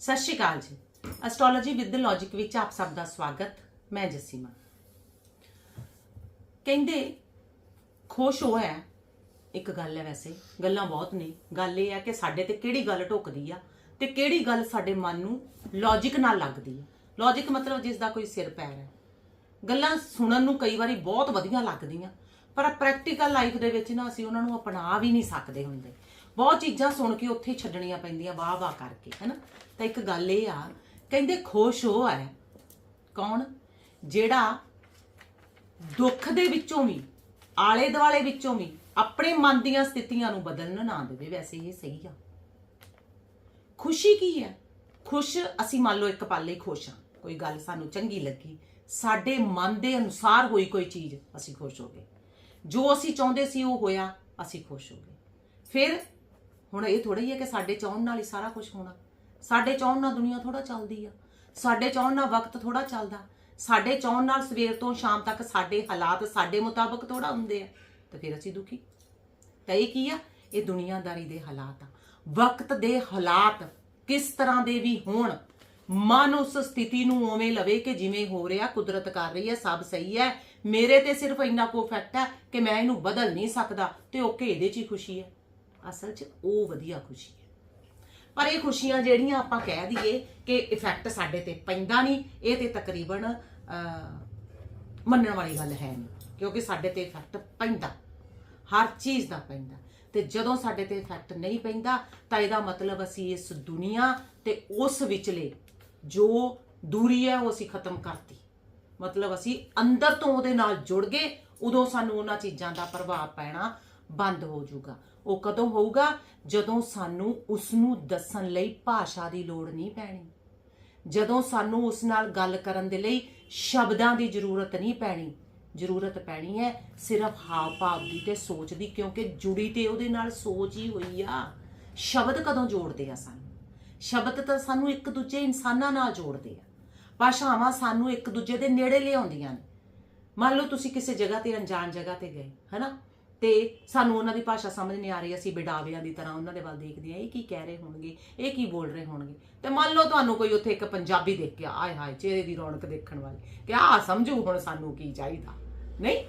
ਸਤਿ ਸ਼੍ਰੀ ਅਕਾਲ ਜੀ। Astrology with logic ਵਿੱਚ ਆਪ ਸਭ ਦਾ ਸਵਾਗਤ। ਮੈਂ ਜਸੀਮਾ। ਕਹਿੰਦੇ ਖੁਸ਼ ਹੋਇਆ ਇੱਕ ਗੱਲ ਹੈ ਵੈਸੇ, ਗੱਲਾਂ ਬਹੁਤ ਨੇ। ਗੱਲ ਇਹ ਹੈ ਕਿ ਸਾਡੇ ਤੇ ਕਿਹੜੀ ਗੱਲ ਢੁੱਕਦੀ ਆ ਤੇ ਕਿਹੜੀ ਗੱਲ ਸਾਡੇ ਮਨ ਨੂੰ ਲੌਜੀਕ ਨਾਲ ਲੱਗਦੀ ਹੈ ਲੌਜੀਕ ਮਤਲਬ ਜਿਸ ਦਾ ਕੋਈ ਸਿਰ ਪੈਰ ਹੈ। ਗੱਲਾਂ ਸੁਣਨ ਨੂੰ ਕਈ ਵਾਰੀ ਬਹੁਤ ਵਧੀਆ ਲੱਗਦੀਆਂ, ਪਰ ਪ੍ਰੈਕਟੀਕਲ ਲਾਈਫ ਦੇ ਵਿੱਚ ਨਾ ਅਸੀਂ ਉਹਨਾਂ ਨੂੰ ਅਪਣਾ ਵੀ ਨਹੀਂ ਸਕਦੇ ਹੁੰਦੇ। ਬਹੁਤ ਚੀਜ਼ਾਂ ਸੁਣ ਕੇ ਉੱਥੇ ਛੱਡਣੀਆਂ ਪੈਂਦੀਆਂ ਵਾਹ ਵਾਹ ਕਰਕੇ, ਹੈਨਾ? ਤਾਂ ਇੱਕ ਗੱਲ ਇਹ ਆ, ਕਹਿੰਦੇ ਖੁਸ਼ ਹੋ ਹੈ, ਕੌਣ? ਜਿਹੜਾ ਦੁੱਖ ਦੇ ਵਿੱਚੋਂ ਵੀ, ਆਲੇ ਦੁਆਲੇ ਵਿੱਚੋਂ ਵੀ, ਆਪਣੇ ਮਨ ਦੀਆਂ ਸਥਿਤੀਆਂ ਨੂੰ ਬਦਲਣ ਨਾ ਦੇਵੇ, ਵੈਸੇ ਇਹ ਸਹੀ ਆ। ਖੁਸ਼ੀ ਕੀ ਹੈ? ਖੁਸ਼, ਅਸੀਂ ਮੰਨ ਲਓ ਇੱਕ ਪਾਲੇ ਖੁਸ਼ ਹਾਂ, ਕੋਈ ਗੱਲ ਸਾਨੂੰ ਚੰਗੀ ਲੱਗੀ, ਸਾਡੇ ਮਨ ਦੇ ਅਨੁਸਾਰ ਹੋਈ ਕੋਈ ਚੀਜ਼, ਅਸੀਂ ਖੁਸ਼ ਹੋ ਗਏ। ਜੋ ਅਸੀਂ ਚਾਹੁੰਦੇ ਸੀ ਉਹ ਹੋਇਆ, ਅਸੀਂ ਖੁਸ਼ ਹੋ ਗਏ। ਫਿਰ ਹੁਣ ਇਹ ਥੋੜਾ ਹੀ ਹੈ ਕਿ ਸਾਡੇ ਚਾਹਣ ਨਾਲ ਹੀ ਸਾਰਾ ਕੁਝ ਹੋਣਾ। ਸਾਡੇ ਚਾਹਣ ਨਾਲ ਦੁਨੀਆ ਥੋੜਾ ਚੱਲਦੀ ਆ। ਸਾਡੇ ਚਾਹਣ ਨਾਲ ਵਕਤ ਥੋੜਾ ਚੱਲਦਾ। ਸਾਡੇ ਚਾਹਣ ਨਾਲ ਸਵੇਰ ਤੋਂ ਸ਼ਾਮ ਤੱਕ ਸਾਡੇ ਹਾਲਾਤ ਸਾਡੇ ਮੁਤਾਬਕ ਥੋੜਾ ਹੁੰਦੇ ਆ। ਤਾਂ ਫਿਰ ਅਸੀਂ ਦੁਖੀ। ਤਾਂ ਇਹ ਕੀ ਆ? ਇਹ ਦੁਨੀਆਦਾਰੀ ਦੇ ਹਾਲਾਤ ਆ। ਵਕਤ ਦੇ ਹਾਲਾਤ ਕਿਸ ਤਰ੍ਹਾਂ ਦੇ ਵੀ ਹੋਣ, ਮਨ ਉਸ ਸਥਿਤੀ ਨੂੰ ਉਵੇਂ ਲਵੇ ਕਿ ਜਿਵੇਂ ਹੋ ਰਿਹਾ, ਕੁਦਰਤ ਕਰ ਰਹੀ ਹੈ, ਸਭ ਸਹੀ ਹੈ। ਮੇਰੇ ਤੇ ਸਿਰਫ ਇੰਨਾ ਕੋ ਫੈਕਟ ਹੈ ਕਿ ਮੈਂ ਇਹਨੂੰ ਬਦਲ ਨਹੀਂ ਸਕਦਾ ਤੇ ਓਕੇ ਇਹਦੇ 'ਚ ਹੀ ਖੁਸ਼ੀ ਹੈ। ਅਸਲ 'ਚ ਉਹ ਵਧੀਆ ਖੁਸ਼ੀ ਹੈ। ਪਰ ਇਹ ਖੁਸ਼ੀਆਂ ਜਿਹੜੀਆਂ ਆਪਾਂ ਕਹਿ ਦਈਏ ਕਿ ਇਫੈਕਟ ਸਾਡੇ ਤੇ ਪੈਂਦਾ ਨਹੀਂ, ਇਹ ਤੇ ਤਕਰੀਬਨ ਮੰਨਣ ਵਾਲੀ ਗੱਲ ਹੈ ਨਹੀਂ, ਕਿਉਂਕਿ ਸਾਡੇ ਤੇ ਇਫੈਕਟ ਪੈਂਦਾ, ਹਰ ਚੀਜ਼ ਦਾ ਪੈਂਦਾ। ਤੇ ਜਦੋਂ ਸਾਡੇ ਤੇ ਇਫੈਕਟ ਨਹੀਂ ਪੈਂਦਾ, ਤਾਂ ਇਹਦਾ ਮਤਲਬ ਅਸੀਂ ਇਸ ਦੁਨੀਆ ਤੇ ਉਸ ਵਿਚਲੇ ਜੋ ਦੂਰੀ ਹੈ, ਉਹ ਅਸੀਂ ਖਤਮ ਕਰਤੀ। ਮਤਲਬ ਅਸੀਂ ਅੰਦਰ ਤੋਂ ਉਹਦੇ ਨਾਲ ਜੁੜ ਗਏ, ਉਦੋਂ ਸਾਨੂੰ ਉਹਨਾਂ ਚੀਜ਼ਾਂ ਦਾ ਪ੍ਰਭਾਵ ਪੈਣਾ ਬੰਦ ਹੋ ਜਾਊਗਾ। ਉਹ ਕਦੋਂ ਹੋਊਗਾ? ਜਦੋਂ ਸਾਨੂੰ ਉਸ ਨੂੰ ਦੱਸਣ ਲਈ ਭਾਸ਼ਾ ਦੀ ਲੋੜ ਨਹੀਂ ਪੈਣੀ। ਜਦੋਂ ਸਾਨੂੰ ਉਸ ਨਾਲ ਗੱਲ ਕਰਨ ਦੇ ਲਈ ਸ਼ਬਦਾਂ ਦੀ ਜ਼ਰੂਰਤ ਨਹੀਂ ਪੈਣੀ। ਜ਼ਰੂਰਤ ਪੈਣੀ ਹੈ ਸਿਰਫ ਹਾਵ ਭਾਵ ਦੀ ਤੇ ਸੋਚ ਦੀ, ਕਿਉਂਕਿ ਜੁੜੀ ਤੇ ਉਹਦੇ ਨਾਲ ਸੋਚ ਹੀ ਹੋਈ ਆ। ਸ਼ਬਦ ਕਦੋਂ ਜੋੜਦੇ ਆ ਸਾਨੂੰ? ਸ਼ਬਦ ਤਾਂ ਸਾਨੂੰ ਇੱਕ ਦੂਜੇ ਇਨਸਾਨਾਂ ਨਾਲ ਜੋੜਦੇ ਆ। ਭਾਸ਼ਾਵਾਂ ਸਾਨੂੰ ਇੱਕ ਦੂਜੇ ਦੇ ਨੇੜੇ ਲਿਆਉਂਦੀਆਂ ਨੇ। ਮੰਨ ਲਓ ਤੁਸੀਂ ਕਿਸੇ ਜਗ੍ਹਾ ਤੇ ਅਣਜਾਣ ਜਗ੍ਹਾ ਤੇ ਗਏ, ਹਨਾ? ਤੇ ਸਾਨੂੰ ਉਹਨਾਂ ਦੀ ਭਾਸ਼ਾ ਸਮਝ ਨਹੀਂ ਆ ਰਹੀ, ਅਸੀਂ ਬਿਡਾਵਿਆਂ ਦੀ ਤਰ੍ਹਾਂ ਉਹਨਾਂ ਦੇ ਵੱਲ ਦੇਖਦੇ ਆ ਇਹ ਕੀ ਕਹਿ ਰਹੇ ਹੋਣਗੇ, ਇਹ ਕੀ ਬੋਲ ਰਹੇ ਹੋਣਗੇ? ਤੇ ਮੰਨ ਲਓ ਤੁਹਾਨੂੰ ਕੋਈ ਉੱਥੇ ਇੱਕ ਪੰਜਾਬੀ ਦੇਖ ਕੇ ਆਏ ਹਾਏ, ਚਿਹਰੇ ਦੀ ਰੌਣਕ ਦੇਖਣ ਵਾਲੀ, ਕਿ ਆ ਸਮਝੂ ਹੁਣ ਸਾਨੂੰ ਕੀ ਚਾਹੀਦਾ? ਨਹੀਂ,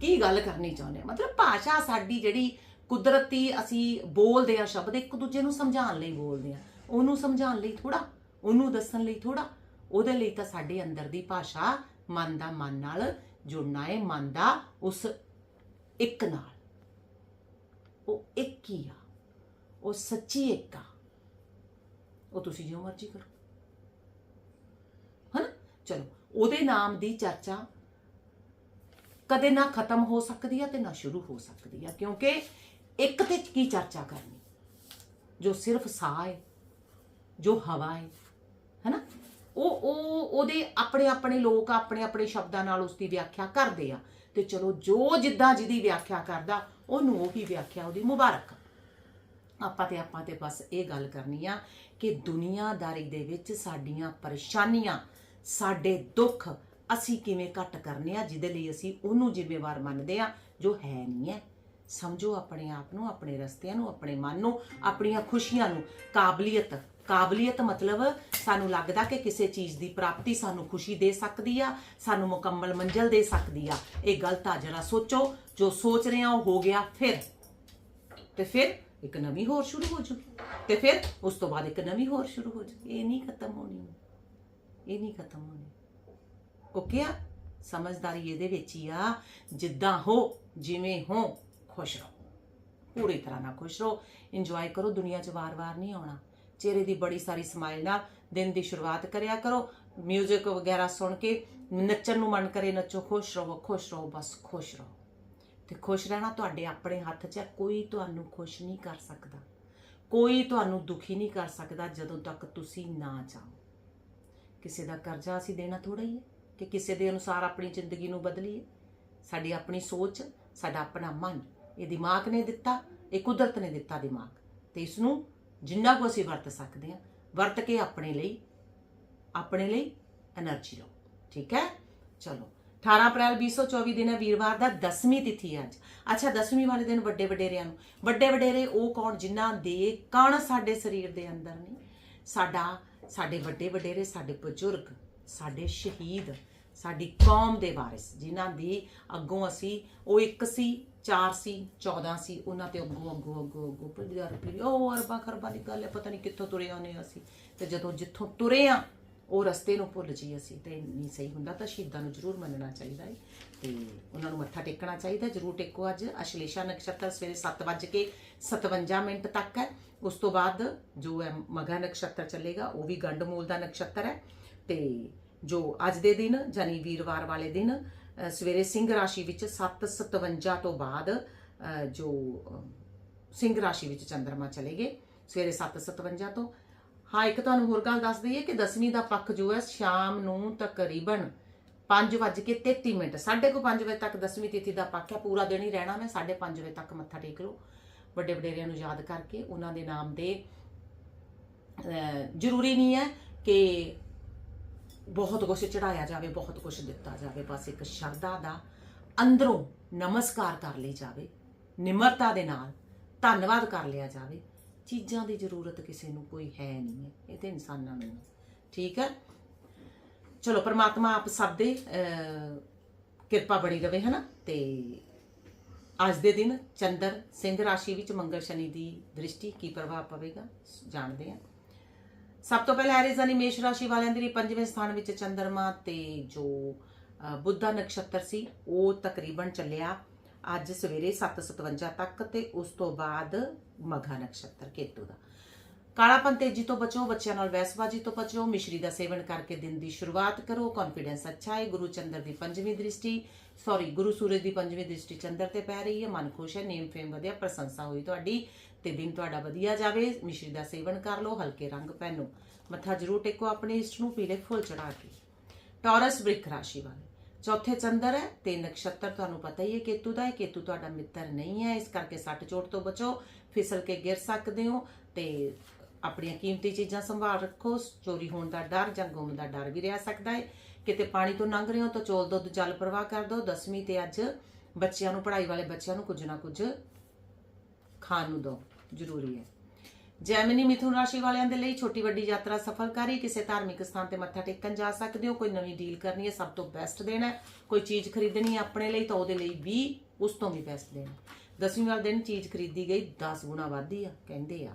ਕੀ ਗੱਲ ਕਰਨੀ ਚਾਹੁੰਦੇ ਆ ਮਤਲਬ ਭਾਸ਼ਾ ਸਾਡੀ ਜਿਹੜੀ ਕੁਦਰਤੀ ਅਸੀਂ ਬੋਲਦੇ ਆ ਸ਼ਬਦ, ਇੱਕ ਦੂਜੇ ਨੂੰ ਸਮਝਾਉਣ ਲਈ ਬੋਲਦੇ ਆ ਉਹਨੂੰ ਸਮਝਾਉਣ ਲਈ ਥੋੜਾ ਉਹਨੂੰ ਦੱਸਣ ਲਈ ਥੋੜਾ ਉਹਦੇ ਲਈ ਤਾਂ ਸਾਡੇ ਅੰਦਰ ਦੀ ਭਾਸ਼ਾ ਮਨ ਦਾ ਮਨ ਨਾਲ ਜੁੜਨਾ ਹੈ, ਮਨ ਦਾ ਉਸ ਇੱਕ ਨਾਲ। ਉਹ ਇੱਕ ਹੀ ਆ। ਉਹ ਸੱਚੀ ਇੱਕ ਆ। ਉਹ ਤੁਸੀਂ ਜਿਉਂ ਮਰਜ਼ੀ ਕਰੋ। ਹਨਾ? ਚਲੋ, ਉਹਦੇ ਨਾਮ ਦੀ ਚਰਚਾ ਕਦੇ ਨਾ ਖਤਮ ਹੋ ਸਕਦੀ ਆ ਤੇ ਨਾ ਸ਼ੁਰੂ ਹੋ ਸਕਦੀ ਆ, ਕਿਉਂਕਿ ਇੱਕ ਤੇ ਕੀ ਚਰਚਾ ਕਰਨੀ? ਜੋ ਸਿਰਫ ਸਾਹ ਹੈ ਜੋ ਹਵਾ ਹੈ ਹੈਨਾ? ਉਹ ਉਹ, ਉਹਦੇ ਆਪਣੇ ਆਪਣੇ ਲੋਕ ਆਪਣੇ ਆਪਣੇ ਸ਼ਬਦਾਂ ਨਾਲ ਉਸ ਦੀ ਵਿਆਖਿਆ ਕਰਦੇ ਆ। ਤੇ ਚਲੋ, ਜੋ ਜਿੱਦਾਂ ਜਿਹਦੀ ਵਿਆਖਿਆ ਕਰਦਾ ਉਹਨੂੰ ਉਹੀ ਵਿਆਖਿਆ ਉਹਦੀ ਮੁਬਾਰਕ। ਆਪਾਂ ਤੇ ਆਪਾਂ ਤੇ ਬਸ ਇਹ ਗੱਲ ਕਰਨੀ ਆ ਕਿ ਦੁਨੀਆਦਾਰੀ ਦੇ ਵਿੱਚ ਸਾਡੀਆਂ ਪਰੇਸ਼ਾਨੀਆਂ, ਸਾਡੇ ਦੁੱਖ ਅਸੀਂ ਕਿਵੇਂ ਘੱਟ ਕਰਨੇ ਆ, ਜਿਹਦੇ ਲਈ ਅਸੀਂ ਉਹਨੂੰ ਜ਼ਿੰਮੇਵਾਰ ਮੰਨਦੇ ਆ, ਜੋ ਹੈ ਨਹੀਂ ਹੈ। ਸਮਝੋ ਆਪਣੇ ਆਪ ਨੂੰ, ਆਪਣੇ ਰਸਤਿਆਂ ਨੂੰ, ਆਪਣੇ ਮਨ ਨੂੰ, ਆਪਣੀਆਂ ਖੁਸ਼ੀਆਂ ਨੂੰ, ਕਾਬਲੀਅਤ ਕਾਬਲੀਅਤ ਮਤਲਬ ਸਾਨੂੰ ਲੱਗਦਾ ਕਿ ਕਿਸੇ ਚੀਜ਼ ਦੀ ਪ੍ਰਾਪਤੀ ਸਾਨੂੰ ਖੁਸ਼ੀ ਦੇ ਸਕਦੀ ਆ, ਸਾਨੂੰ ਮੁਕੰਮਲ ਮੰਜ਼ਲ ਦੇ ਸਕਦੀ ਆ। ਇਹ ਗਲਤ ਆ ਜਰਾ ਸੋਚੋ, ਜੋ ਸੋਚ ਰਹੇ ਆ ਉਹ ਹੋ ਗਿਆ ਫਿਰ। ਤੇ ਫਿਰ ਇੱਕ ਨਵੀਂ ਹੋਰ ਸ਼ੁਰੂ ਹੋ ਜੂਗੀ ਤੇ ਫਿਰ ਉਸ ਤੋਂ ਬਾਅਦ ਇੱਕ ਨਵੀਂ ਹੋਰ ਸ਼ੁਰੂ ਹੋ ਜੂਗੀ ਇਹ ਨਹੀਂ ਖਤਮ ਹੋਣੀ। ਇਹ ਨਹੀਂ ਖਤਮ ਹੋਣੀ। ਓਕੇ ਆ? ਸਮਝਦਾਰੀ ਇਹਦੇ ਵਿੱਚ ਹੀ ਆ। ਜਿੱਦਾਂ ਹੋ, ਜਿਵੇਂ ਹੋ, ਖੁਸ਼ ਰਹੋ। ਪੂਰੀ ਤਰ੍ਹਾਂ ਨਾਲ ਖੁਸ਼ ਰਹੋ। ਇੰਜੋਏ ਕਰੋ। ਦੁਨੀਆ 'ਚ ਵਾਰ-ਵਾਰ ਨਹੀਂ ਆਉਣਾ। ਚਿਹਰੇ ਦੀ ਬੜੀ ਸਾਰੀ ਸਮਾਈਲ ਨਾਲ ਦਿਨ ਦੀ ਸ਼ੁਰੂਆਤ ਕਰਿਆ ਕਰੋ। 뮤직 ਵਗੈਰਾ ਸੁਣ ਕੇ ਨੱਚਣ ਨੂੰ ਮਨ ਕਰੇ, ਨੱਚੋ, ਖੁਸ਼ ਰਹੋ ਖੁਸ਼ ਰਹੋ, ਬਸ ਖੁਸ਼ ਰਹੋ। ਤੇ ਖੁਸ਼ ਰਹਿਣਾ ਤੁਹਾਡੇ ਆਪਣੇ ਹੱਥ 'ਚ ਹੈ, ਕੋਈ ਤੁਹਾਨੂੰ ਖੁਸ਼ ਨਹੀਂ ਕਰ ਸਕਦਾ। ਕੋਈ ਤੁਹਾਨੂੰ ਦੁਖੀ ਨਹੀਂ ਕਰ ਸਕਦਾ ਜਦੋਂ ਤੱਕ ਤੁਸੀਂ ਨਾ ਚਾਹੋ ਕਿਸੇ ਦਾ ਕਰਜ਼ਾ ਅਸੀਂ ਦੇਣਾ ਥੋੜਾ ਹੀ ਹੈ ਕਿ ਕਿਸੇ ਦੇ ਅਨੁਸਾਰ ਆਪਣੀ ਜ਼ਿੰਦਗੀ ਨੂੰ ਬਦਲੀਏ। ਸਾਡੀ ਆਪਣੀ ਸੋਚ, ਸਾਡਾ ਆਪਣਾ ਮਨ, ਇਹ ਦਿਮਾਗ ਨੇ ਦਿੱਤਾ, ਇਹ ਕੁਦਰਤ ਨੇ ਦਿੱਤਾ ਦਿਮਾਗ। ਤੇ ਇਸ ਨੂੰ ਜਿੰਨਾ ਕੁ ਅਸੀਂ ਵਰਤ ਸਕਦੇ ਹਾਂ, ਵਰਤ ਕੇ ਆਪਣੇ ਲਈ ਆਪਣੇ ਲਈ એનર્ਜੀ ਲਓ, ਠੀਕ ਹੈ? ਚਲੋ 18 ਅਪ੍ਰੈਲ 2024 ਦਿਨ ਹੈ, ਵੀਰਵਾਰ ਦਾ 10ਵੀਂ ਤਿਥੀ ਹੈ ਅੱਜ। ਅੱਛਾ 10ਵੀਂ ਵਾਲੇ ਦਿਨ ਵੱਡੇ ਵਡੇਰਿਆਂ ਨੂੰ। ਵੱਡੇ ਵਡੇਰੇ ਉਹ ਕੌਣ ਜਿਨ੍ਹਾਂ ਦੇ ਕਣ ਸਾਡੇ ਸਰੀਰ ਦੇ ਅੰਦਰ ਨੇ? ਸਾਡਾ, ਸਾਡੇ ਵੱਡੇ ਵਡੇਰੇ, ਸਾਡੇ ਬਜ਼ੁਰਗ, ਸਾਡੇ ਸ਼ਹੀਦ, ਸਾਡੀ ਕੌਮ ਦੇ ਵਾਰਿਸ, ਜਿਨ੍ਹਾਂ ਦੀ ਅੱਗੋਂ ਅਸੀਂ ਉਹ ਇੱਕ ਸੀ ਚਾਰ ਸੀ 14 ਸੀ, ਉਹਨਾਂ ਤੇ ਅੱਗੋਂ ਅੱਗੋਂ ਅੱਗੋਂ ਅੱਗੋਂ ਪੀੜ੍ਹੀਆਂ ਪੀੜੀ ਉਹ ਅਰਬਾਂ ਖਰਬਾਂ ਦੀ ਗੱਲ ਹੈ, ਪਤਾ ਨਹੀਂ ਕਿੱਥੋਂ ਤੁਰੇ ਆਉਨੇ ਅਸੀਂ। ਤੇ ਜਦੋਂ ਜਿੱਥੋਂ ਤੁਰੇ ਆ ਉਹ ਰਸਤੇ ਨੂੰ ਭੁੱਲ ਜੀ ਅਸੀਂ। ਤੇ ਨਹੀਂ ਸਹੀ ਹੁੰਦਾ ਤਾਂ ਸ਼ਹੀਦਾਂ ਨੂੰ ਜ਼ਰੂਰ ਮੰਨਣਾ ਚਾਹੀਦਾ ਹੈ। ਤੇ ਉਹਨਾਂ ਨੂੰ ਮੱਥਾ ਟੇਕਣਾ ਚਾਹੀਦਾ ਜ਼ਰੂਰ ਟੇਕੋ ਅੱਜ। ਅਸ਼ਲੇਸ਼ਾ ਨਕਸ਼ਤਰ ਸਵੇਰੇ 7:57 ਮਿੰਟ ਤੱਕ ਹੈ। ਉਸ ਤੋਂ ਬਾਅਦ ਜੋ ਹੈ ਮਗਾ ਨਕਸ਼ਤਰ ਚੱਲੇਗਾ, ਉਹ ਵੀ ਗੰਡਮੂਲ ਦਾ ਨਕਸ਼ਤਰ ਹੈ। ਤੇ ਜੋ ਅੱਜ ਦੇ ਦਿਨ ਜਾਨੀ ਵੀਰਵਾਰ ਵਾਲੇ ਦਿਨ ਸਵੇਰੇ ਸਿੰਘ ਰਾਸ਼ੀ ਵਿੱਚ 7:57 ਤੋਂ ਬਾਅਦ ਜੋ ਸਿੰਘ ਰਾਸ਼ੀ ਵਿੱਚ ਚੰ드ਰਮਾ ਚਲੇਗੇ ਸਵੇਰੇ 7:57 ਤੋਂ। ਹਾਂ, ਇੱਕ ਤੁਹਾਨੂੰ ਹੋਰ ਗੱਲ ਦੱਸ ਦਈਏ ਕਿ ਦਸਵੀਂ ਦਾ ਪੱਖ ਜੋ ਹੈ, ਸ਼ਾਮ ਨੂੰ ਤਕਰੀਬਨ 5:33 ਮਿੰਟ 5:30 ਵਜੇ ਤੱਕ ਦਸਵੀਂ ਤਿਥੀ ਦਾ ਪੱਖ ਹੈ, ਪੂਰਾ ਦਿਨ ਹੀ ਰਹਿਣਾ ਮੈਂ 5:30 ਵਜੇ ਤੱਕ ਮੱਥਾ ਟੇਕ ਲਓ। ਵੱਡੇ ਵਡੇਰਿਆਂ ਨੂੰ ਯਾਦ ਕਰਕੇ, ਉਹਨਾਂ ਦੇ ਨਾਮ ਦੇ ਜ਼ਰੂਰੀ ਨਹੀਂ ਹੈ ਕਿ ਬਹੁਤ ਕੁਝ ਚੜਾਇਆ ਜਾਵੇ, ਬਹੁਤ ਕੁਝ ਦਿੱਤਾ ਜਾਵੇ, ਬਸ ਇੱਕ ਸ਼ਰਧਾ ਦਾ ਅੰਦਰੋਂ ਨਮਸਕਾਰ ਕਰ ਲਈ ਜਾਵੇ, ਨਿਮਰਤਾ ਦੇ ਨਾਲ ਧੰਨਵਾਦ ਕਰ ਲਿਆ ਜਾਵੇ। ਚੀਜ਼ਾਂ ਦੀ ਜ਼ਰੂਰਤ ਕਿਸੇ ਨੂੰ ਕੋਈ ਹੈ ਨਹੀਂ ਹੈ, ਇਹ ਤੇ ਇਨਸਾਨਾਂ ਨੂੰ ਠੀਕ ਹੈ? ਚਲੋ, ਪ੍ਰਮਾਤਮਾ ਆਪ ਸਭ ਦੇ ਕਿਰਪਾ ਬਣੀ ਰਵੇ, ਹਨਾ? ਤੇ ਅੱਜ ਦੇ ਦਿਨ ਚੰਦਰ ਸਿੰਘ ਰਾਸ਼ੀ ਵਿੱਚ ਮੰਗਲ ਸ਼ਨੀ ਦੀ ਦ੍ਰਿਸ਼ਟੀ ਕੀ ਪ੍ਰਭਾਵ ਪਵੇਗਾ, ਜਾਣਦੇ ਹਾਂ। ਸਭ ਤੋਂ ਪਹਿਲਾਂ ਐਰੀਜ਼ਨ ਮੇਸ਼ ਰਾਸ਼ੀ ਵਾਲਿਆਂ ਦੇ ਲਈ ਪੰਜਵੇਂ ਸਥਾਨ ਵਿੱਚ ਚੰਦਰਮਾ ਤੇ ਜੋ ਬੁੱਧਾ ਨਕਸ਼ਤਰ ਸੀ, ਉਹ ਤਕਰੀਬਨ ਚੱਲਿਆ ਅੱਜ ਸਵੇਰੇ 7:57 ਤੱਕ ਤੇ ਉਸ ਤੋਂ ਬਾਅਦ ਮਘਾ ਨਕਸ਼ਤਰ ਕੇਤੂ ਦਾ। ਕਾਲਾਪਨ ਤੇਜ਼ੀ ਤੋਂ ਬਚੋ, ਬੱਚਿਆਂ ਨਾਲ ਵੈਸਬਾਜੀ ਤੋਂ ਬਚੋ, ਮਿਸ਼ਰੀ ਦਾ ਸੇਵਨ ਕਰਕੇ ਦਿਨ ਦੀ ਸ਼ੁਰੂਆਤ ਕਰੋ ਕੌਨਫੀਡੈਂਸ ਅੱਛਾ ਹੈ, ਗੁਰੂ ਚੰਦਰ ਦੀ ਪੰਜਵੀਂ ਦ੍ਰਿਸ਼ਟੀ ਸੌਰੀ ਗੁਰੂ ਸੂਰਜ ਦੀ ਪੰਜਵੀਂ ਦ੍ਰਿਸ਼ਟੀ ਚੰਦਰ ਤੇ ਪੈ ਰਹੀ ਹੈ, ਮਨ ਖੁਸ਼ ਹੈ ਨੇਮ ਫੇਮ ਵਧਿਆ, ਪ੍ਰਸ਼ੰਸਾ ਹੋਈ ਤੁਹਾਡੀ। ਤੇ ਦਿਨ ਤੁਹਾਡਾ ਵਧੀਆ ਜਾਵੇ। ਮਿਸ਼ਰੀ ਦਾ ਸੇਵਨ ਕਰ ਲਓ, ਹਲਕੇ ਰੰਗ ਪਹਿਨੋ। ਮੱਥਾ ਜ਼ਰੂਰ ਟੇਕੋ ਆਪਣੇ ਇਸ਼ਟ ਨੂੰ ਪੀਲੇ ਫੁੱਲ ਚੜਾ ਕੇ। ਟੌਰਸ ਬ੍ਰਿਕ ਰਾਸ਼ੀ ਵਾਲੇ। ਚੌਥੇ ਚੰਦਰ ਹੈ ਤੇ ਨਕਸ਼ਤਰ ਤੁਹਾਨੂੰ ਪਤਾ ਹੀ ਹੈ, ਕੇਤੂ ਦਾ ਹੈ। ਕੇਤੂ ਤੁਹਾਡਾ ਮਿੱਤਰ ਨਹੀਂ ਹੈ, ਇਸ ਕਰਕੇ ਸੱਟ ਚੋਟ ਤੋਂ ਬਚੋ, ਫਿਸਲ ਕੇ ਗਿਰ ਸਕਦੇ ਹੋ ਤੇ ਆਪਣੀਆਂ ਕੀਮਤੀ ਚੀਜ਼ਾਂ ਸੰਭਾਲ ਰੱਖੋ। ਚੋਰੀ ਹੋਣ ਦਾ ਡਰ ਜਾਂ ਗੁੰਮ ਦਾ ਡਰ ਵੀ ਰਹਿ ਸਕਦਾ ਹੈ। ਕਿਤੇ ਪਾਣੀ ਤੋਂ ਲੰਘ ਰਹੇ ਹੋ ਤਾਂ ਚੋਲ, ਦੁੱਧ, ਜਲ ਪ੍ਰਵਾਹ ਕਰ ਦਿਓ। ਦਸਵੀਂ ਤੇ ਅੱਜ ਬੱਚਿਆਂ ਨੂੰ, ਪੜ੍ਹਾਈ ਵਾਲੇ ਬੱਚਿਆਂ ਨੂੰ ਕੁਝ ਨਾ ਕੁਝ ਖਾਣ ਨੂੰ ਦਿਓ। ਜ਼ਰੂਰੀ ਹੈ। ਜੈਮਨੀ ਮਿਥੁਨ ਰਾਸ਼ੀ ਵਾਲਿਆਂ ਦੇ ਲਈ ਛੋਟੀ ਵੱਡੀ ਯਾਤਰਾ ਸਫਲਕਾਰੀ ਕਿਸੇ ਧਾਰਮਿਕ ਸਥਾਨ ਤੇ ਮੱਥਾ ਟੇਕਣ ਜਾ ਸਕਦੇ ਹੋ ਕੋਈ ਨਵੀਂ ਡੀਲ ਕਰਨੀ ਹੈ ਸਭ ਤੋਂ ਬੈਸਟ ਦੇਣ ਹੈ। ਕੋਈ ਚੀਜ਼ ਖਰੀਦਣੀ ਹੈ ਆਪਣੇ ਲਈ ਤਾਂ ਉਹਦੇ ਲਈ ਵੀ ਉਸ ਤੋਂ ਵੀ ਬੈਸਟ ਦੇਣ ਦਸਵੀਂ ਵਾਲੇ ਦਿਨ ਚੀਜ਼ ਖਰੀਦੀ ਗਈ 10 ਗੁਣਾ ਵੱਧਦੀ ਆ ਕਹਿੰਦੇ ਆ।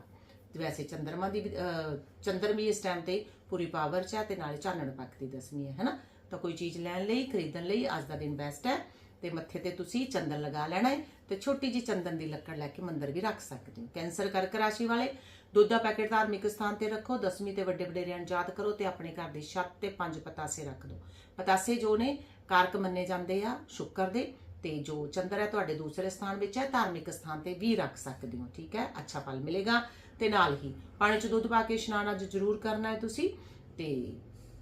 ਵੈਸੇ ਚੰਦਰਮਾ ਦੀ ਵੀ, ਅਹ, ਚੰਦਰ ਵੀ ਇਸ ਟਾਈਮ ਤੇ ਪੂਰੀ ਪਾਵਰ 'ਚ ਹੈ ਤੇ ਨਾਲੇ ਚਾਨਣ ਪੱਖ ਦੀ ਦਸਵੀਂ ਹੈ ਹੈਨਾ? ਤਾਂ ਕੋਈ ਚੀਜ਼ ਲੈਣ ਲਈ ਖਰੀਦਣ ਲਈ ਅੱਜ ਦਾ ਦਿਨ ਬੈਸਟ ਹੈ। ਤੇ ਮੱਥੇ ਤੇ ਤੁਸੀਂ ਚੰਦਨ ਲਗਾ ਲੈਣਾ ਹੈ ਤੇ ਛੋਟੀ ਜੀ ਚੰਦਨ ਦੀ ਲੱਕੜ ਲੈ ਕੇ ਮੰਦਰ ਵੀ ਰੱਖ ਸਕਦੇ ਹੋ। ਕੈਂਸਰ ਕਰਕ ਰਾਸ਼ੀ ਵਾਲੇ, ਦੁੱਧ ਦਾ ਪੈਕੇਟ ਧਾਰਮਿਕ ਸਥਾਨ ਤੇ ਰੱਖੋ, ਦਸਵੀਂ ਤੇ ਵੱਡੇ ਵਡੇਰਿਆਂ ਨੂੰ ਯਾਦ ਕਰੋ ਤੇ ਆਪਣੇ ਘਰ ਦੀ ਛੱਤ ਤੇ ਪੰਜ ਪਤਾਸੇ ਰੱਖ ਦਿਓ। ਪਤਾਸੇ ਜੋ ਨੇ, ਕਾਰਕ ਮੰਨੇ ਜਾਂਦੇ ਆ, ਸ਼ੁੱਕਰ ਦੇ, ਤੇ ਜੋ ਚੰਦਰ ਹੈ ਤੁਹਾਡੇ ਦੂਸਰੇ ਸਥਾਨ ਵਿੱਚ ਹੈ, ਧਾਰਮਿਕ ਸਥਾਨ ਤੇ ਵੀ ਰੱਖ ਸਕਦੇ ਹੋ, ਠੀਕ ਹੈ? ਅੱਛਾ ਫਲ ਮਿਲੇਗਾ ਤੇ ਨਾਲ ਹੀ ਪਾਣੀ 'ਚ ਦੁੱਧ ਪਾ ਕੇ ਇਸ਼ਨਾਨ ਅੱਜ ਜ਼ਰੂਰ ਕਰਨਾ ਹੈ ਤੁਸੀਂ ਤੇ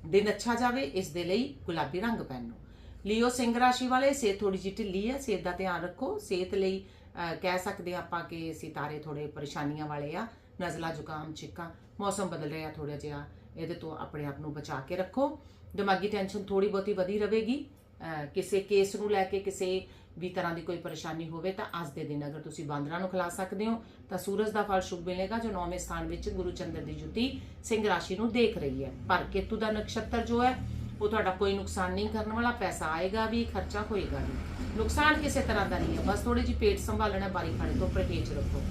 ਦਿਨ ਅੱਛਾ ਜਾਵੇ, ਇਸ ਦੇ ਲਈ ਗੁਲਾਬੀ ਰੰਗ ਪਹਿਨੋ। ਲਿਓ ਸਿੰਘ ਰਾਸ਼ੀ ਵਾਲੇ, ਸਿਹਤ ਥੋੜੀ ਜਿਹੀ ਢਿੱਲੀ ਹੈ ਸਿਹਤ ਦਾ ਧਿਆਨ ਰੱਖੋ। ਸਿਹਤ ਲਈ ਕਹਿ ਸਕਦੇ ਹਾਂ ਆਪਾਂ ਕਿ ਸਿਤਾਰੇ ਥੋੜੇ ਪਰੇਸ਼ਾਨੀਆਂ ਵਾਲੇ ਆ, ਨਜ਼ਲਾ, ਜ਼ੁਕਾਮ ਛਿੱਕਾਂ ਮੌਸਮ ਬਦਲ ਰਿਹਾ ਥੋੜਾ ਜਿਹਾ, ਇਹਦੇ ਤੋਂ ਆਪਣੇ ਆਪ ਨੂੰ ਬਚਾ ਕੇ ਰੱਖੋ। ਦਿਮਾਗੀ ਟੈਨਸ਼ਨ ਥੋੜੀ ਬਹੁਤੀ ਵਧੀ ਰਹੇਗੀ ਕਿਸੇ ਕੇਸ ਨੂੰ ਲੈ ਕੇ ਕਿਸੇ ਵੀ ਤਰ੍ਹਾਂ ਦੀ ਕੋਈ ਪਰੇਸ਼ਾਨੀ ਹੋਵੇ ਤਾਂ ਅੱਜ ਦੇ ਦਿਨ ਅਗਰ ਤੁਸੀਂ ਬਾਂਦਰਾਂ ਨੂੰ ਖਿਲਾ ਸਕਦੇ ਹੋ, ਤਾਂ ਸੂਰਜ ਦਾ ਫਲ ਸ਼ੁਭ ਮਿਲੇਗਾ, ਜੋ ਨੌਵੇਂ ਸਥਾਨ ਵਿੱਚ ਗੁਰੂ ਚੰਦਰ ਦੀ ਜੁਤੀ ਸਿੰਘ ਰਾਸ਼ੀ ਨੂੰ ਦੇਖ ਰਹੀ ਹੈ। ਪਰ ਕੇਤੂ ਦਾ ਨਕਸ਼ਤਰ ਜੋ ਹੈ ਉਹ ਤੁਹਾਡਾ ਕੋਈ ਨੁਕਸਾਨ ਨਹੀਂ ਕਰਨ ਵਾਲਾ, ਪੈਸਾ ਆਏਗਾ ਵੀ, ਖਰਚਾ ਹੋਏਗਾ ਵੀ। ਨੁਕਸਾਨ ਕਿਸੇ ਤਰ੍ਹਾਂ ਦਾ ਨਹੀਂ ਹੈ, ਬਸ ਥੋੜੀ ਜਿਹੀ ਪੇਟ ਸੰਭਾਲਣਾ ਬਾਰੀ ਖਾਣੇ ਤੋਂ ਪਰਹੇਜ਼ ਰੱਖੋ।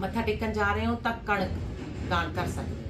ਮੱਥਾ ਟੇਕਣ ਜਾ ਰਹੇ ਹੋ ਤਾਂ ਕਣਕ ਦਾਨ ਕਰ ਸਕਦੇ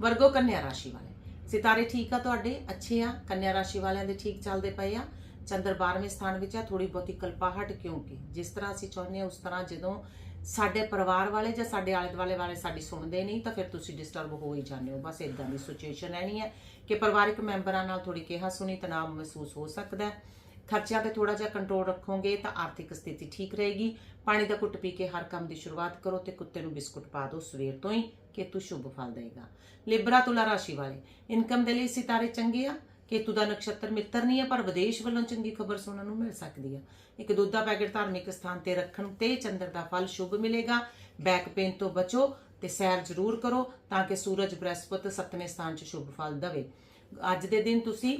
ਵਰਗੋ ਕੰਨਿਆ ਰਾਸ਼ੀ ਵਾਲੇ। ਸਿਤਾਰੇ ਠੀਕ ਆ ਤੁਹਾਡੇ? ਅੱਛੇ ਆ? ਕੰਨਿਆ ਰਾਸ਼ੀ ਵਾਲਿਆਂ ਦੇ ਠੀਕ ਚੱਲਦੇ ਪਏ ਆ? ਚੰਦਰ 12ਵੇਂ ਸਥਾਨ ਵਿੱਚ ਆ ਥੋੜੀ ਬਹੁਤੀ ਕਲਪਾਹਟ ਕਿਉਂਕਿ? ਜਿਸ ਤਰ੍ਹਾਂ ਅਸੀਂ ਚਾਹੁੰਦੇ ਹਾਂ, ਉਸ ਤਰ੍ਹਾਂ ਜਦੋਂ ਸਾਡੇ ਪਰਿਵਾਰ ਵਾਲੇ ਜਾਂ ਸਾਡੇ ਆਲੇ ਦੁਆਲੇ ਵਾਲੇ ਸਾਡੀ ਸੁਣਦੇ ਨਹੀਂ, ਤਾਂ ਫਿਰ ਤੁਸੀਂ ਡਿਸਟਰਬ ਹੋ ਹੀ ਜਾਂਦੇ ਹੋ। ਬਸ ਇਦਾਂ ਦੀ ਸਿਚੁਏਸ਼ਨ ਰਹਿਣੀ ਹੈ ਕਿ ਪਰਿਵਾਰਕ ਮੈਂਬਰਾਂ ਨਾਲ ਥੋੜੀ ਕਿਹਾ ਸੁਣੀ ਤਣਾਅ ਮਹਿਸੂਸ ਹੋ ਸਕਦਾ ਹੈ। ਖਰਚਿਆਂ ਤੇ ਥੋੜਾ ਜਿਹਾ ਕੰਟਰੋਲ ਰੱਖੋਗੇ ਤਾਂ ਆਰਥਿਕ ਸਥਿਤੀ ਠੀਕ ਰਹੇਗੀ। ਪਾਣੀ ਦਾ ਘੁੱਟ ਪੀ ਕੇ ਹਰ ਕੰਮ ਦੀ ਸ਼ੁਰੂਆਤ ਕਰੋ ਤੇ ਕੁੱਤੇ ਨੂੰ ਬਿਸਕੁਟ ਪਾ ਦਿਓ ਸਵੇਰ ਤੋਂ ਹੀ ਕਿ ਤੂੰ ਸ਼ੁਭ ਫਲ ਦੇਗਾ ਲਿਬਰਾ ਤੁਲਾ ਰਾਸ਼ੀ ਵਾਲੇ, ਇਨਕਮ ਦੇ ਲਈ ਸਿਤਾਰੇ ਚੰਗੇ ਆ ਕੇਤੂ ਦਾ ਨਕਸ਼ਤਰ ਮਿੱਤਰ ਨਹੀਂ ਹੈ, ਪਰ ਵਿਦੇਸ਼ ਵੱਲੋਂ ਚੰਗੀ ਖਬਰ ਸੁਣਨ ਨੂੰ ਮਿਲ ਸਕਦੀ ਹੈ। ਇੱਕ ਦੁੱਧ ਦਾ ਪੈਕੇਟ ਧਾਰਮਿਕ ਸਥਾਨ ਤੇ ਰੱਖਣ ਤੇ ਚੰਦਰ ਦਾ ਫਲ ਸ਼ੁਭ ਮਿਲੇਗਾ। ਬੈਕ ਪੇਨ ਤੋਂ ਬਚੋ ਤੇ ਸੈਰ ਜ਼ਰੂਰ ਕਰੋ ਤਾਂ ਕਿ ਸੂਰਜ ਬ੍ਰਹਸਪਤ ਸੱਤਵੇਂ ਸਥਾਨ 'ਚ ਸ਼ੁਭ ਫਲ ਦੇਵੇ। ਅੱਜ ਦੇ ਦਿਨ ਤੁਸੀਂ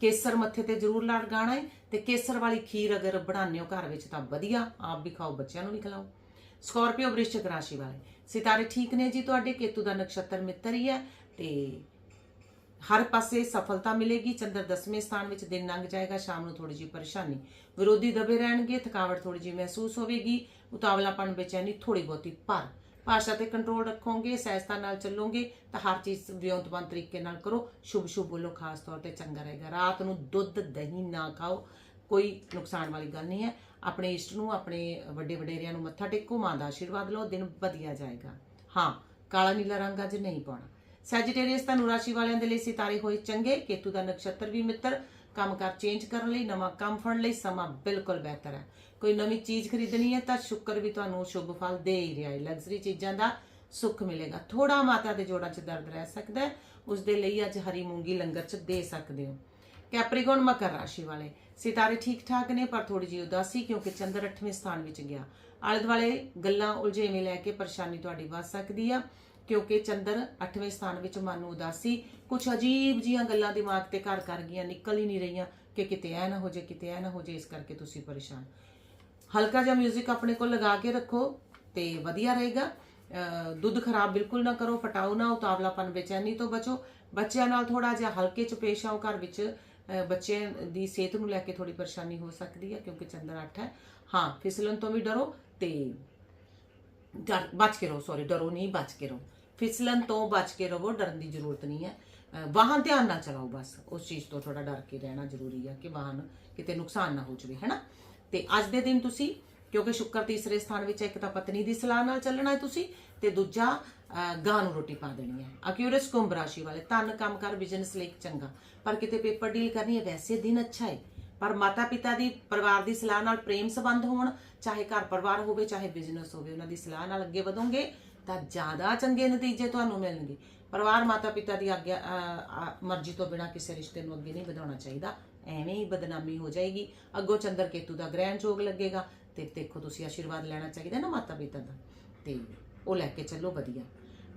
ਕੇਸਰ ਮੱਥੇ ਤੇ ਜ਼ਰੂਰ ਲਗਾਉਣਾ ਹੈ ਤੇ ਕੇਸਰ ਵਾਲੀ ਖੀਰ ਅਗਰ ਬਣਾਉਂਦੇ ਹੋ ਘਰ ਵਿੱਚ ਤਾਂ ਵਧੀਆ, ਆਪ ਵੀ ਖਾਓ, ਬੱਚਿਆਂ ਨੂੰ ਵੀ ਖਿਲਾਓ। ਸਕਾਰਪੀਓ ਵ੍ਰਿਸ਼ਚਿਕ ਰਾਸ਼ੀ ਵਾਲੇ, ਸਿਤਾਰੇ ਠੀਕ ਨੇ ਜੀ? ਤੁਹਾਡੇ ਕੇਤੂ ਦਾ ਨਕਸ਼ਤਰ ਮਿੱਤਰ ਹੀ ਹੈ ਤੇ ਹਰ ਪਾਸੇ ਸਫਲਤਾ ਮਿਲੇਗੀ, ਚੰਦਰ ਦਸਵੇਂ ਸਥਾਨ ਵਿੱਚ ਦਿਨ ਲੰਘ ਜਾਏਗਾ, ਸ਼ਾਮ ਨੂੰ ਥੋੜੀ ਜਿਹੀ ਪਰੇਸ਼ਾਨੀ। ਵਿਰੋਧੀ ਦਬੇ ਰਹਿਣਗੇ, ਥਕਾਵਟ ਥੋੜੀ ਜਿਹੀ ਮਹਿਸੂਸ ਹੋਵੇਗੀ ਉਤਾਵਲਾਪਣ ਬੇਚੈਨੀ ਥੋੜੀ ਬਹੁਤੀ ਪਰ ਭਾਸ਼ਾ ਤੇ ਕੰਟਰੋਲ ਰੱਖੋਗੇ, ਸਹਿਜਤਾ ਨਾਲ ਚੱਲੋਗੇ, ਤਾਂ ਹਰ ਚੀਜ਼ ਵਿਉਂਤਬੰਦ ਤਰੀਕੇ ਨਾਲ ਕਰੋ। ਸ਼ੁਭ ਸ਼ੁਭ ਬੋਲੋ, ਖਾਸ ਤੌਰ ਤੇ ਚੰਗਾ ਰਹੇਗਾ। ਰਾਤ ਨੂੰ ਦੁੱਧ, ਦਹੀਂ ਨਾ ਖਾਓ, ਕੋਈ ਨੁਕਸਾਨ ਵਾਲੀ ਗੱਲ ਨਹੀਂ ਹੈ। ਆਪਣੇ ਇਸ਼ਟ ਨੂੰ, ਆਪਣੇ ਵੱਡੇ ਵਡੇਰਿਆਂ ਨੂੰ ਮੱਥਾ ਟੇਕੋ, ਮਾਂ ਦਾ ਆਸ਼ੀਰਵਾਦ ਲਓ, ਦਿਨ ਵਧੀਆ ਜਾਏਗਾ। ਹਾਂ, ਕਾਲਾ ਨੀਲਾ ਰੰਗ ਅੱਜ ਨਹੀਂ ਪਾਉਣਾ। ਸੈਜੀਟੇਰੀਅਸ ਤੁਹਾਨੂੰ ਰਾਸ਼ੀ ਵਾਲਿਆਂ ਦੇ ਲਈ ਸਿਤਾਰੇ ਹੋਏ ਚੰਗੇ, ਕੇਤੂ ਦਾ ਨਕਸ਼ਤਰ ਵੀ ਮਿੱਤਰ, ਕੰਮਕਾਰ ਚੇਂਜ ਕਰਨ ਲਈ, ਨਵਾਂ ਕੰਮ ਫੜਨ ਲਈ ਸਮਾਂ ਬਿਲਕੁਲ ਬਿਹਤਰ ਹੈ। ਕੋਈ ਨਵੀਂ ਚੀਜ਼ ਖਰੀਦਣੀ ਹੈ ਤਾਂ ਸ਼ੁੱਕਰ ਵੀ ਤੁਹਾਨੂੰ ਸ਼ੁਭ ਫਲ ਦੇ ਹੀ ਰਿਹਾ ਹੈ। ਲਗਜ਼ਰੀ ਚੀਜ਼ਾਂ ਦਾ ਸੁੱਖ ਮਿਲੇਗਾ। ਥੋੜਾ ਮਾਤਾ ਦੇ ਜੋੜਾਂ 'ਚ ਦਰਦ ਰਹਿ ਸਕਦਾ ਹੈ। ਉਸ ਦੇ ਲਈ ਅੱਜ ਹਰੀ ਮੂੰਗੀ ਲੰਗਰ 'ਚ ਦੇ ਸਕਦੇ ਹੋ। ਕੈਪਰੀਕਨ ਮਕਰ ਰਾਸ਼ੀ ਵਾਲੇ, ਸਿਤਾਰੇ ਠੀਕ ਠਾਕ ਨੇ ਪਰ ਥੋੜੀ ਜਿਹੀ ਉਦਾਸੀ ਕਿਉਂਕਿ ਚੰਦਰ 8ਵੇਂ ਸਥਾਨ ਵਿੱਚ ਗਿਆ। ਆਲੇ ਦੁਆਲੇ ਗੱਲਾਂ ਉਲਝੇਵੇਂ ਲੈ ਕੇ ਪਰੇਸ਼ਾਨੀ ਤੁਹਾਡੀ ਵੱਧ ਸਕਦੀ ਆ। ਕਿਉਂਕਿ ਚੰਦਰ 8ਵੇਂ ਸਥਾਨ ਵਿੱਚ ਮਨ ਨੂੰ ਉਦਾਸੀ ਕੁਝ ਅਜੀਬ ਜੀਆਂ ਗੱਲਾਂ ਦਿਮਾਗ ਤੇ ਘਰ ਕਰ ਗਈਆਂ, ਨਿਕਲ ਹੀ ਨਹੀਂ ਰਹੀਆਂ ਕਿ ਕਿਤੇ ਐ ਨਾ ਹੋ ਜੇ, ਕਿਤੇ ਐ ਨਾ ਹੋ ਜੇ, ਇਸ ਕਰਕੇ ਤੁਸੀਂ ਪਰੇਸ਼ਾਨ। ਹਲਕਾ ਜਿਹਾ 뮤직 ਆਪਣੇ ਕੋਲ ਲਗਾ ਕੇ ਰੱਖੋ ਤੇ ਵਧੀਆ ਰਹੇਗਾ। ਦੁੱਧ ਖਰਾਬ ਬਿਲਕੁਲ ਨਾ ਕਰੋ, ਫਟਾਓ ਨਾ, ਉਤਾਵਲਾਪਨ ਬੇਚੈਨੀ ਤੋਂ ਬਚੋ। ਬੱਚਿਆਂ ਨਾਲ ਥੋੜਾ ਜਿਹਾ ਹਲਕੇ ਚ ਪੇਸ਼ ਆਓ ਘਰ ਵਿੱਚ। ਅਹ, ਬੱਚਿਆਂ ਦੀ ਸਿਹਤ ਨੂੰ ਲੈ ਕੇ ਥੋੜੀ ਪਰੇਸ਼ਾਨੀ ਹੋ ਸਕਦੀ ਹੈ ਕਿਉਂਕਿ ਚੰਦਰ 8 ਹੈ। ਹਾਂ, ਫਿਸਲਣ ਤੋਂ ਵੀ ਡਰੋ ਤੇ ਡਰ, ਬਚ ਕੇ ਰਹੋ ਸੌਰੀ ਡਰੋ ਨਹੀਂ, ਬਚ ਕੇ ਰਹੋ। ਫਿਸਲਣ ਤੋਂ ਬਚ ਕੇ ਰਹੋ ਡਰਨ ਦੀ ਜ਼ਰੂਰਤ ਨਹੀਂ ਹੈ। ਵਾਹਨ ਧਿਆਨ ਨਾਲ ਚਲਾਓ ਬਸ। ਉਸ ਚੀਜ਼ ਤੋਂ ਥੋੜਾ ਡਰ ਕੇ ਰਹਿਣਾ ਜ਼ਰੂਰੀ ਹੈ ਕਿ ਵਾਹਨ ਕਿਤੇ ਨੁਕਸਾਨ ਨਾ ਹੋ ਜਾਵੇ ਹੈਨਾ ਤੇ ਅੱਜ ਦੇ ਦਿਨ ਤੁਸੀਂ ਕਿਉਂਕਿ ਸ਼ੁੱਕਰ ਤੀਸਰੇ ਸਥਾਨ ਵਿੱਚ ਹੈ, ਇੱਕ ਤਾਂ ਪਤਨੀ ਦੀ ਸਲਾਹ ਨਾਲ ਚੱਲਣਾ ਹੈ ਤੁਸੀਂ ਤੇ ਦੂਜਾ ਗਾਂ ਨੂੰ ਰੋਟੀ ਪਾ ਦੇਣੀ ਹੈ। ਅਕਿਊਰਸ ਕੁੰਭ ਰਾਸ਼ੀ ਵਾਲੇ ਧਨ ਕੰਮਕਾਰ ਬਿਜ਼ਨਸ ਲਈ ਚੰਗਾ। ਪਰ ਕਿਤੇ ਪੇਪਰ ਡੀਲ ਕਰਨੀ ਹੈ ਵੈਸੇ ਦਿਨ ਅੱਛਾ ਹੈ ਪਰ ਮਾਤਾ ਪਿਤਾ ਦੀ ਪਰਿਵਾਰ ਦੀ ਸਲਾਹ ਨਾਲ ਪ੍ਰੇਮ ਸੰਬੰਧ ਹੋਣ ਚਾਹੇ ਘਰ ਪਰਿਵਾਰ ਹੋਵੇ ਚਾਹੇ ਬਿਜ਼ਨਸ ਹੋਵੇ ਉਹਨਾਂ ਦੀ ਸਲਾਹ ਨਾਲ ਅੱਗੇ ਵਧੋਗੇ। ਤਾਂ ਜ਼ਿਆਦਾ ਚੰਗੇ ਨਤੀਜੇ ਤੁਹਾਨੂੰ ਮਿਲਣਗੇ। ਪਰਿਵਾਰ ਮਾਤਾ ਪਿਤਾ ਦੀ ਆਗਿਆ ਮਰਜ਼ੀ ਤੋਂ ਬਿਨਾ ਕਿਸੇ ਰਿਸ਼ਤੇ ਨੂੰ ਅੱਗੇ ਨਹੀਂ ਵਧਾਉਣਾ ਚਾਹੀਦਾ। ਐਵੇਂ ਹੀ ਬਦਨਾਮੀ ਹੋ ਜਾਏਗੀ। ਅੱਗੋਂ ਚੰਦਰ ਕੇਤੂ ਦਾ ਗ੍ਰਹਿਣ ਯੋਗ ਲੱਗੇਗਾ ਤੇ ਦੇਖੋ ਤੁਸੀਂ ਆਸ਼ੀਰਵਾਦ ਲੈਣਾ ਚਾਹੀਦਾ ਨਾ ਮਾਤਾ ਪਿਤਾ ਦਾ। ਤੇ ਉਹ ਲੈ ਕੇ ਚੱਲੋ ਵਧੀਆ।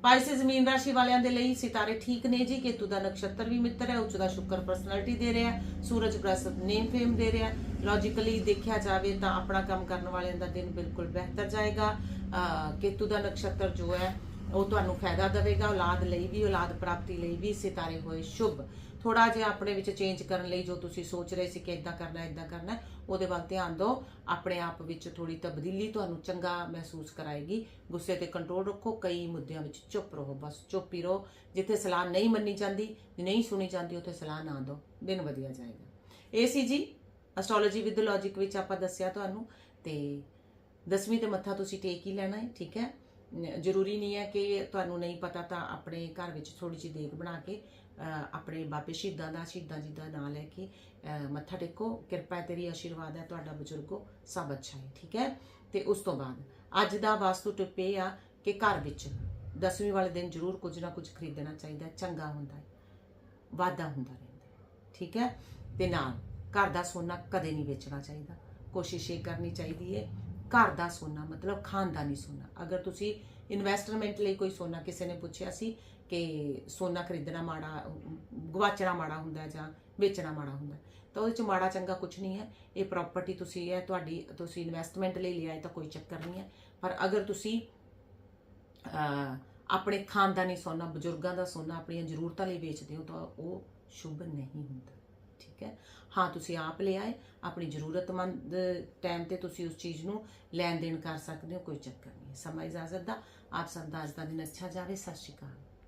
ਪਾਈਸੇ ਜ਼ਮੀਨ ਰਾਸ਼ੀ ਵਾਲਿਆਂ ਦੇ ਲਈ ਸਿਤਾਰੇ ਠੀਕ ਨੇ ਜੀ। ਕੇਤੂ ਦਾ ਨਕਸ਼ਤਰ ਵੀ ਮਿੱਤਰ ਹੈ, ਉੱਚ ਦਾ ਸ਼ੁਕਰ ਪਰਸਨੈਲਿਟੀ ਦੇ ਰਿਹਾ ਸੂਰਜ ਗ੍ਰਸਤ ਨੇਮ ਫੇਮ ਦੇ ਰਿਹਾ ਲੌਜੀਕਲੀ ਦੇਖਿਆ ਜਾਵੇ ਤਾਂ ਆਪਣਾ ਕੰਮ ਕਰਨ ਵਾਲਿਆਂ ਦਾ ਦਿਨ ਬਿਲਕੁਲ ਬਿਹਤਰ ਜਾਏਗਾ। ਅਹ, ਕੇਤੂ ਦਾ ਨਕਸ਼ਤਰ ਜੋ ਹੈ, ਉਹ ਤੁਹਾਨੂੰ ਫਾਇਦਾ ਦੇਵੇਗਾ, ਔਲਾਦ ਲਈ ਵੀ, ਔਲਾਦ ਪ੍ਰਾਪਤੀ ਲਈ ਵੀ ਸਿਤਾਰੇ ਹੋਏ ਸ਼ੁਭ। ਥੋੜਾ ਜਿਹਾ ਆਪਣੇ ਵਿੱਚ ਚੇਂਜ ਕਰਨ ਲਈ ਜੋ ਤੁਸੀਂ ਸੋਚ ਰਹੇ ਸੀ ਕਿ ਇਦਾਂ ਕਰਨਾ ਇਦਾਂ ਕਰਨਾ, ਉਹਦੇ ਵੱਲ ਧਿਆਨ ਦਿਓ। ਆਪਣੇ ਆਪ ਵਿੱਚ ਥੋੜੀ ਤਬਦੀਲੀ ਤੁਹਾਨੂੰ ਚੰਗਾ ਮਹਿਸੂਸ ਕਰਾਏਗੀ। ਗੁੱਸੇ ਤੇ ਕੰਟਰੋਲ ਰੱਖੋ, ਕਈ ਮੁੱਦਿਆਂ ਵਿੱਚ ਚੁੱਪ ਰਹੋ, ਬਸ ਚੁੱਪ ਹੀ ਰਹੋ। ਜਿੱਥੇ ਸਲਾਹ ਨਹੀਂ ਮੰਨੀ ਜਾਂਦੀ, ਨਹੀਂ ਸੁਣੀ ਜਾਂਦੀ, ਉੱਥੇ ਸਲਾਹ ਨਾ ਦਿਓ। ਦਿਨ ਵਧੀਆ ਜਾਏਗਾ। ਇਹ ਸੀ ਜੀ ਐਸਟ੍ਰੋਲੋਜੀ ਵਿਦ ਲੌਜੀਕ ਵਿੱਚ ਆਪਾਂ ਦੱਸਿਆ ਤੁਹਾਨੂੰ। ਤੇ ਦਸਵੀਂ ਤੇ ਮੱਥਾ ਤੁਸੀਂ ਟੇਕ ਹੀ ਲੈਣਾ ਹੈ, ਠੀਕ ਹੈ? ਜ਼ਰੂਰੀ ਨਹੀਂ ਹੈ ਕਿ ਤੁਹਾਨੂੰ ਨਹੀਂ ਪਤਾ ਤਾਂ ਆਪਣੇ ਘਰ ਵਿੱਚ ਥੋੜੀ ਜਿਹੀ ਦੇਖ ਬਣਾ ਕੇ ਆਪਣੇ ਬਾਬੇ ਸ਼ਹੀਦਾਂ ਦਾ, ਸ਼ਹੀਦਾਂ ਜੀ ਦਾ ਨਾਮ ਲੈ ਕੇ ਮੱਥਾ ਟੇਕੋ, ਕਿਰਪਾ ਤੇਰੀ, ਆਸ਼ੀਰਵਾਦ ਹੈ ਤੁਹਾਡਾ ਬਜ਼ੁਰਗੋ, ਸਭ ਅੱਛਾ ਹੈ, ਠੀਕ ਹੈ? ਤੇ ਉਸ ਤੋਂ ਬਾਅਦ, ਅੱਜ ਦਾ ਵਾਸਤੂ ਟਿਪ ਇਹ ਆ ਕਿ ਘਰ ਵਿੱਚ ਦਸਵੀਂ ਵਾਲੇ ਦਿਨ ਜ਼ਰੂਰ ਕੁਝ ਨਾ ਕੁਝ ਖਰੀਦਣਾ ਚਾਹੀਦਾ ਚੰਗਾ ਹੁੰਦਾ ਹੈ, ਵਾਧਾ ਹੁੰਦਾ ਰਹਿੰਦਾ ਠੀਕ ਹੈ? ਤੇ ਨਾਲ ਘਰ ਦਾ ਸੋਨਾ ਕਦੇ ਨਹੀਂ ਵੇਚਣਾ ਚਾਹੀਦਾ, ਕੋਸ਼ਿਸ਼ ਇਹ ਕਰਨੀ ਚਾਹੀਦੀ ਹੈ, ਘਰ ਦਾ ਸੋਨਾ ਮਤਲਬ ਖਾਨਦਾਨੀ ਸੋਨਾ, ਅਗਰ ਤੁਸੀਂ ਇਨਵੈਸਟਮੈਂਟ ਲਈ ਕੋਈ ਸੋਨਾ ਕਿਸੇ ਨੇ ਪੁੱਛਿਆ ਸੀ ਕਿ ਸੋਨਾ ਖਰੀਦਣਾ ਮਾੜਾ ਗਵਾਚਣਾ ਮਾੜਾ ਹੁੰਦਾ ਜਾਂ ਵੇਚਣਾ ਮਾੜਾ ਹੁੰਦਾ। ਤਾਂ ਉਹਦੇ ਚ ਮਾੜਾ ਚੰਗਾ ਕੁਝ ਨਹੀਂ ਹੈ। ਇਹ ਪ੍ਰਾਪਰਟੀ ਤੁਸੀਂ ਹੈ ਤੁਹਾਡੀ, ਤੁਸੀਂ ਇਨਵੈਸਟਮੈਂਟ ਲਈ ਲਿਆ ਹੈ ਤਾਂ ਕੋਈ ਚੱਕਰ ਨਹੀਂ ਹੈ। ਪਰ ਅਗਰ ਤੁਸੀਂ ਆਪਣੇ ਖਾਨਦਾਨੀ ਸੋਨਾ, ਬਜ਼ੁਰਗਾਂ ਦਾ ਸੋਨਾ ਆਪਣੀਆਂ ਜ਼ਰੂਰਤਾਂ ਲਈ ਵੇਚਦੇ ਹੋ ਤਾਂ ਉਹ ਸ਼ੁਭ ਨਹੀਂ ਹੁੰਦਾ। ਠੀਕ ਹੈ? ਹਾਂ, ਤੁਸੀਂ ਆਪ ਲੈ ਆਏ ਆਪਣੀ ਜ਼ਰੂਰਤਮੰਦ ਟਾਈਮ ਤੇ ਤੁਸੀਂ ਉਸ ਚੀਜ਼ ਨੂੰ ਲੈਣ ਦੇਣ ਕਰ ਸਕਦੇ ਹੋ, ਕੋਈ ਚੱਕਰ ਨਹੀਂ ਸਮਾਂ ਇਜਾਜ਼ਤ ਦਾ, ਆਪ ਸਭ ਦਾ ਅੱਜ ਦਾ ਦਿਨ ਅੱਛਾ ਜਾਵੇ। ਸਤਿ ਸ਼੍ਰੀ ਅਕਾਲ।